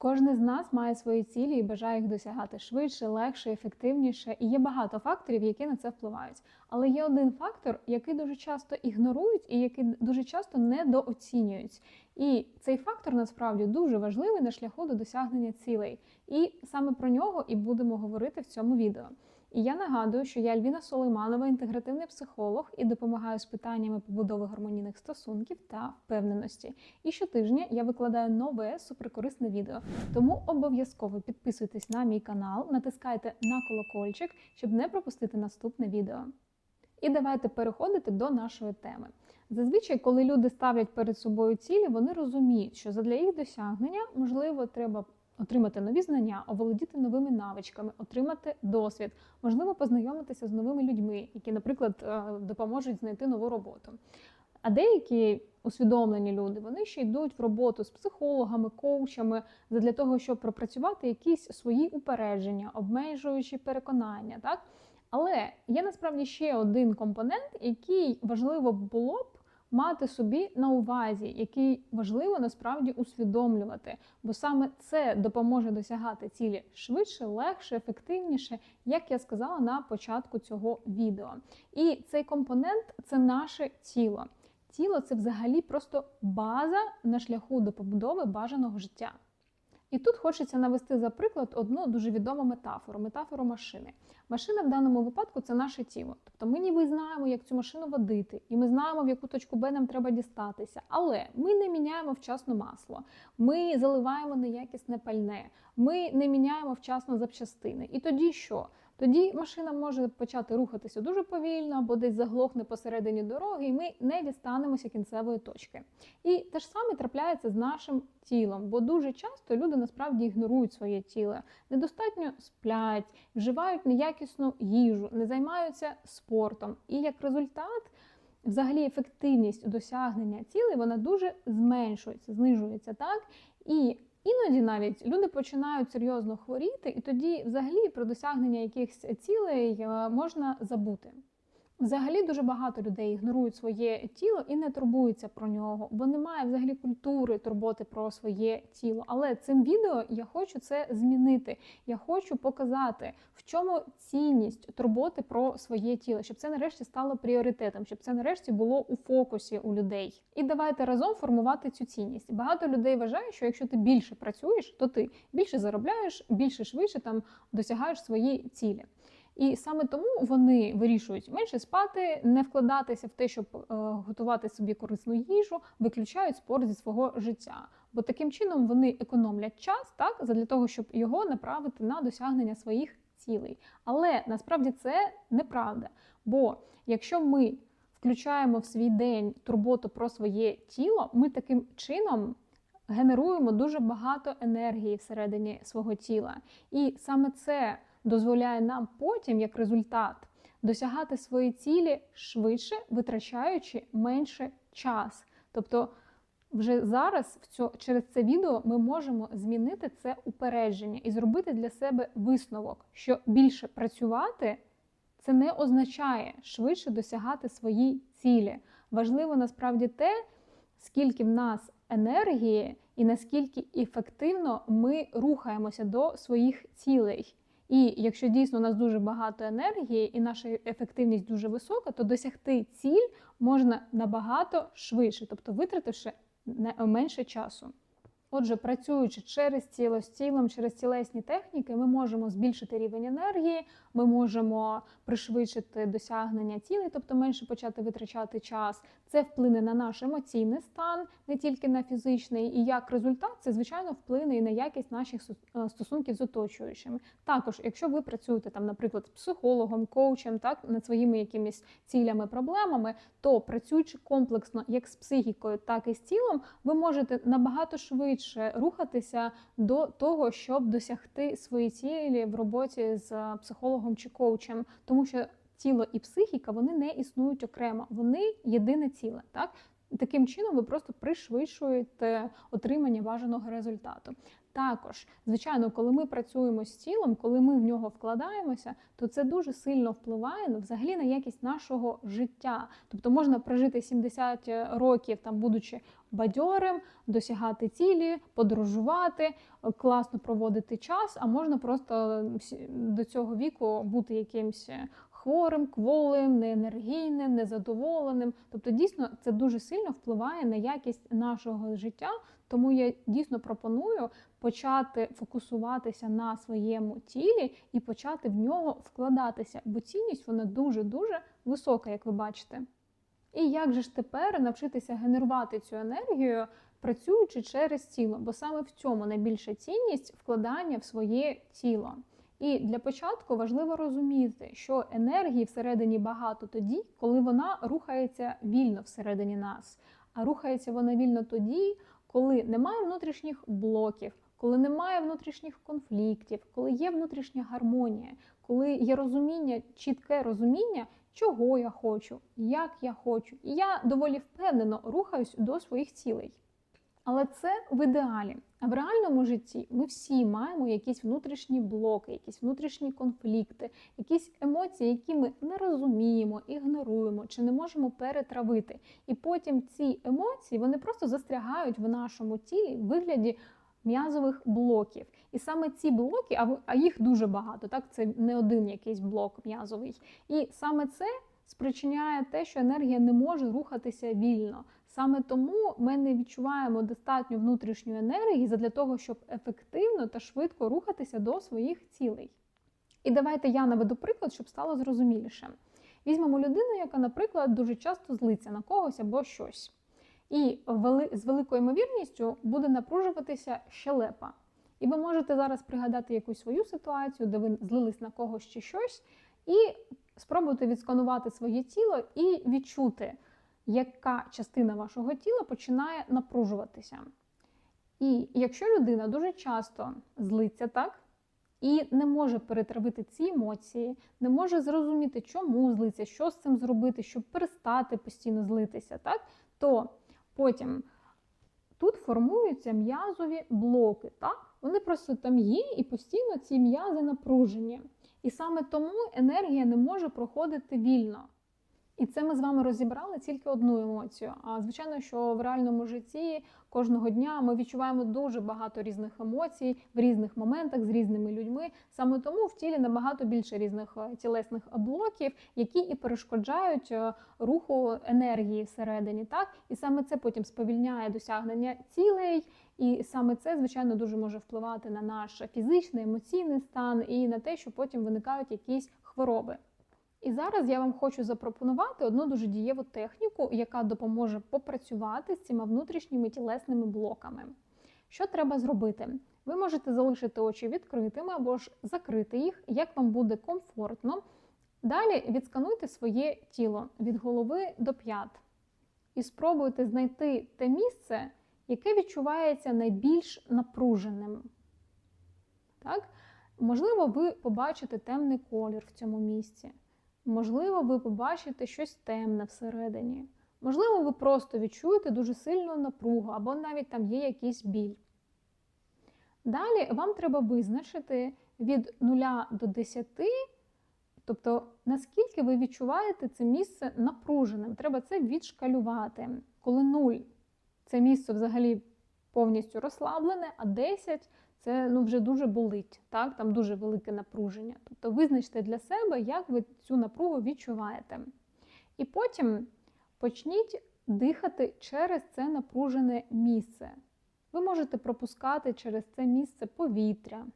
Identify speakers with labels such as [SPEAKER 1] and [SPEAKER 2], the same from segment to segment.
[SPEAKER 1] Кожен з нас має свої цілі і бажає їх досягати швидше, легше, ефективніше. І є багато факторів, які на це впливають. Але є один фактор, який дуже часто ігнорують і який дуже часто недооцінюють. І цей фактор насправді дуже важливий на шляху до досягнення цілей. І саме про нього і будемо говорити в цьому відео. І я нагадую, що я Альвіна Солейманова, інтегративний психолог, і допомагаю з питаннями побудови гармонійних стосунків та впевненості. І щотижня я викладаю нове суперкорисне відео. Тому обов'язково підписуйтесь на мій канал, натискайте на колокольчик, щоб не пропустити наступне відео. І давайте переходити до нашої теми. Зазвичай, коли люди ставлять перед собою цілі, вони розуміють, що задля їх досягнення можливо треба отримати нові знання, оволодіти новими навичками, отримати досвід, можливо, познайомитися з новими людьми, які, наприклад, е, допоможуть знайти нову роботу. А деякі усвідомлені люди вони ще йдуть в роботу з психологами, коучами для того, щоб пропрацювати якісь свої упередження, обмежуючі переконання. Так? Але є насправді ще один компонент, який важливо було б мати собі на увазі, який важливо насправді усвідомлювати, бо саме це допоможе досягати цілі швидше, легше, ефективніше, як я сказала на початку цього відео. І цей компонент це наше тіло. Тіло це взагалі просто база на шляху до побудови бажаного життя. І тут хочеться навести за приклад одну дуже відому метафору метафору машини. Машина в даному випадку це наше тіло. Тобто ми ніби знаємо, як цю машину водити, і ми знаємо, в яку точку Б нам треба дістатися. Але ми не міняємо вчасно масло, ми заливаємо неякісне пальне, ми не міняємо вчасно запчастини. І тоді що? Тоді машина може почати рухатися дуже повільно або десь заглохне посередині дороги, і ми не дістанемося кінцевої точки. І те ж саме трапляється з нашим тілом, бо дуже часто люди насправді ігнорують своє тіло, недостатньо сплять, вживають неякісну їжу, не займаються спортом. І як результат. Взагалі, ефективність досягнення цілей вона дуже зменшується, знижується так. І Іноді навіть люди починають серйозно хворіти, і тоді, взагалі, про досягнення якихось цілей е, можна забути. Взагалі дуже багато людей ігнорують своє тіло і не турбуються про нього, бо немає взагалі культури турботи про своє тіло. Але цим відео я хочу це змінити. Я хочу показати, в чому цінність турботи про своє тіло, щоб це нарешті стало пріоритетом, щоб це нарешті було у фокусі у людей. І давайте разом формувати цю цінність. Багато людей вважають, що якщо ти більше працюєш, то ти більше заробляєш, більше швидше там досягаєш свої цілі. І саме тому вони вирішують менше спати, не вкладатися в те, щоб е, готувати собі корисну їжу, виключають спорт зі свого життя. Бо таким чином вони економлять час так для того, щоб його направити на досягнення своїх цілей. Але насправді це неправда. Бо якщо ми включаємо в свій день турботу про своє тіло, ми таким чином. Генеруємо дуже багато енергії всередині свого тіла, і саме це дозволяє нам потім, як результат, досягати свої цілі швидше, витрачаючи менше час. Тобто, вже зараз, в цьо, через це відео, ми можемо змінити це упередження і зробити для себе висновок, що більше працювати це не означає швидше досягати свої цілі. Важливо насправді те, скільки в нас енергії і наскільки ефективно ми рухаємося до своїх цілей. І якщо дійсно у нас дуже багато енергії і наша ефективність дуже висока, то досягти ціль можна набагато швидше, тобто витративши менше часу. Отже, працюючи через тіло з тілом, через тілесні техніки, ми можемо збільшити рівень енергії, ми можемо пришвидшити досягнення цілей, тобто менше почати витрачати час. Це вплине на наш емоційний стан, не тільки на фізичний. І як результат, це звичайно вплине і на якість наших е, стосунків з оточуючими. Також, якщо ви працюєте там, наприклад, з психологом, коучем, так над своїми якимись цілями, проблемами, то працюючи комплексно як з психікою, так і з тілом, ви можете набагато швидше рухатися до того, щоб досягти свої цілі в роботі з психологом чи коучем, тому що тіло і психіка вони не існують окремо, вони єдине ціле. Так Таким чином, ви просто пришвидшуєте отримання бажаного результату. Також, звичайно, коли ми працюємо з тілом, коли ми в нього вкладаємося, то це дуже сильно впливає взагалі на якість нашого життя. Тобто можна прожити 70 років, там будучи бадьорим, досягати цілі, подорожувати, класно проводити час, а можна просто до цього віку бути якимсь хворим, кволим, неенергійним, незадоволеним. Тобто, дійсно, це дуже сильно впливає на якість нашого життя. Тому я дійсно пропоную почати фокусуватися на своєму тілі і почати в нього вкладатися, бо цінність вона дуже-дуже висока, як ви бачите. І як же ж тепер навчитися генерувати цю енергію, працюючи через тіло? Бо саме в цьому найбільша цінність вкладання в своє тіло. І для початку важливо розуміти, що енергії всередині багато тоді, коли вона рухається вільно всередині нас. А рухається вона вільно тоді, коли немає внутрішніх блоків, коли немає внутрішніх конфліктів, коли є внутрішня гармонія, коли є розуміння, чітке розуміння, чого я хочу, як я хочу. І я доволі впевнено рухаюсь до своїх цілей. Але це в ідеалі. А в реальному житті ми всі маємо якісь внутрішні блоки, якісь внутрішні конфлікти, якісь емоції, які ми не розуміємо, ігноруємо чи не можемо перетравити. І потім ці емоції вони просто застрягають в нашому тілі в вигляді м'язових блоків. І саме ці блоки, а їх дуже багато, так це не один якийсь блок м'язовий. І саме це спричиняє те, що енергія не може рухатися вільно. Саме тому ми не відчуваємо достатньо внутрішньої енергії для того, щоб ефективно та швидко рухатися до своїх цілей. І давайте я наведу приклад, щоб стало зрозуміліше. Візьмемо людину, яка, наприклад, дуже часто злиться на когось або щось. І з великою ймовірністю буде напружуватися щелепа. І ви можете зараз пригадати якусь свою ситуацію, де ви злились на когось чи щось, і спробуйте відсканувати своє тіло і відчути яка частина вашого тіла починає напружуватися. І якщо людина дуже часто злиться так, і не може перетравити ці емоції, не може зрозуміти, чому злиться, що з цим зробити, щоб перестати постійно злитися, так, то потім тут формуються м'язові блоки. так? Вони просто там є і постійно ці м'язи напружені. І саме тому енергія не може проходити вільно. І це ми з вами розібрали тільки одну емоцію. А звичайно, що в реальному житті кожного дня ми відчуваємо дуже багато різних емоцій в різних моментах з різними людьми. Саме тому в тілі набагато більше різних е, тілесних блоків, які і перешкоджають е, руху енергії всередині. Так і саме це потім сповільняє досягнення цілей. І саме це, звичайно, дуже може впливати на наш фізичний, емоційний стан і на те, що потім виникають якісь хвороби. І зараз я вам хочу запропонувати одну дуже дієву техніку, яка допоможе попрацювати з цими внутрішніми тілесними блоками. Що треба зробити? Ви можете залишити очі відкритими або ж закрити їх, як вам буде комфортно. Далі відскануйте своє тіло від голови до п'ят. І спробуйте знайти те місце, яке відчувається найбільш напруженим. Так? Можливо, ви побачите темний колір в цьому місці. Можливо, ви побачите щось темне всередині. Можливо, ви просто відчуєте дуже сильну напругу, або навіть там є якийсь біль. Далі вам треба визначити від 0 до 10, тобто наскільки ви відчуваєте це місце напруженим. Треба це відшкалювати. Коли 0 це місце взагалі повністю розслаблене, а 10 це ну, вже дуже болить, так? там дуже велике напруження. Тобто визначте для себе, як ви цю напругу відчуваєте. І потім почніть дихати через це напружене місце. Ви можете пропускати через це місце повітря,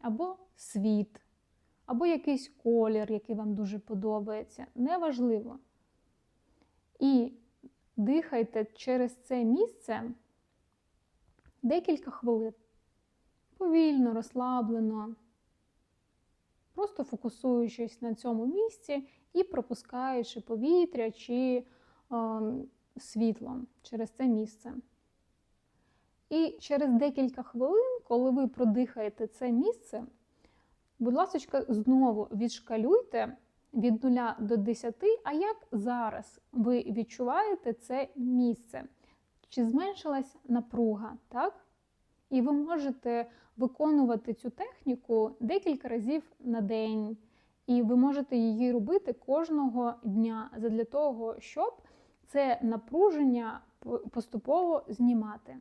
[SPEAKER 1] або світ, або якийсь колір, який вам дуже подобається. Неважливо. І дихайте через це місце декілька хвилин повільно, розслаблено, просто фокусуючись на цьому місці і пропускаючи повітря чи е, світло через це місце. І через декілька хвилин, коли ви продихаєте це місце, будь ласка, знову відшкалюйте від 0 до 10, а як зараз ви відчуваєте це місце? Чи зменшилась напруга, так? І ви можете виконувати цю техніку декілька разів на день, і ви можете її робити кожного дня для того, щоб це напруження поступово знімати.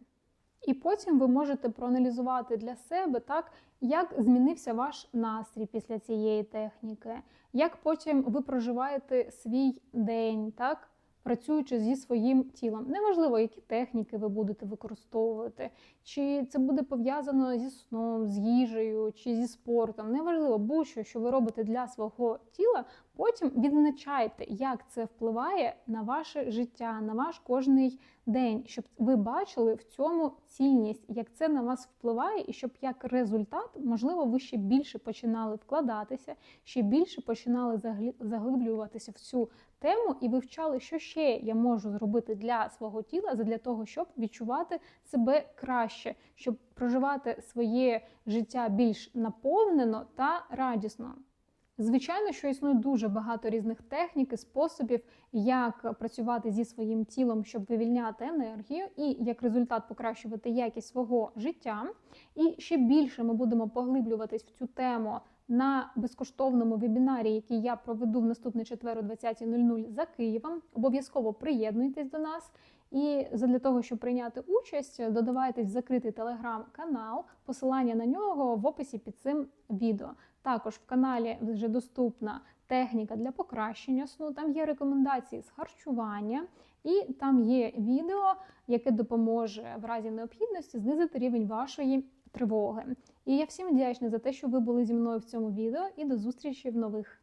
[SPEAKER 1] І потім ви можете проаналізувати для себе так, як змінився ваш настрій після цієї техніки, як потім ви проживаєте свій день, так, працюючи зі своїм тілом. Неважливо, які техніки ви будете використовувати, чи це буде пов'язано зі сном, з їжею, чи зі спортом. Неважливо, будь-що, що ви робите для свого тіла, потім відзначайте, як це впливає на ваше життя, на ваш кожний день, щоб ви бачили в цьому цінність, як це на вас впливає, і щоб як результат, можливо, ви ще більше починали вкладатися, ще більше починали заглиблюватися в цю тему і вивчали, що ще я можу зробити для свого тіла, для того, щоб відчувати себе краще, щоб проживати своє життя більш наповнено та радісно. Звичайно, що існує дуже багато різних технік і способів, як працювати зі своїм тілом, щоб вивільняти енергію, і як результат покращувати якість свого життя. І ще більше ми будемо поглиблюватись в цю тему на безкоштовному вебінарі, який я проведу в наступний четвер о 20.00 за Києвом. Обов'язково приєднуйтесь до нас. І для того, щоб прийняти участь, додавайтесь в закритий телеграм-канал. Посилання на нього в описі під цим відео. Також в каналі вже доступна техніка для покращення сну. Там є рекомендації з харчування, і там є відео, яке допоможе в разі необхідності знизити рівень вашої тривоги. І я всім вдячна за те, що ви були зі мною в цьому відео, і до зустрічі в нових.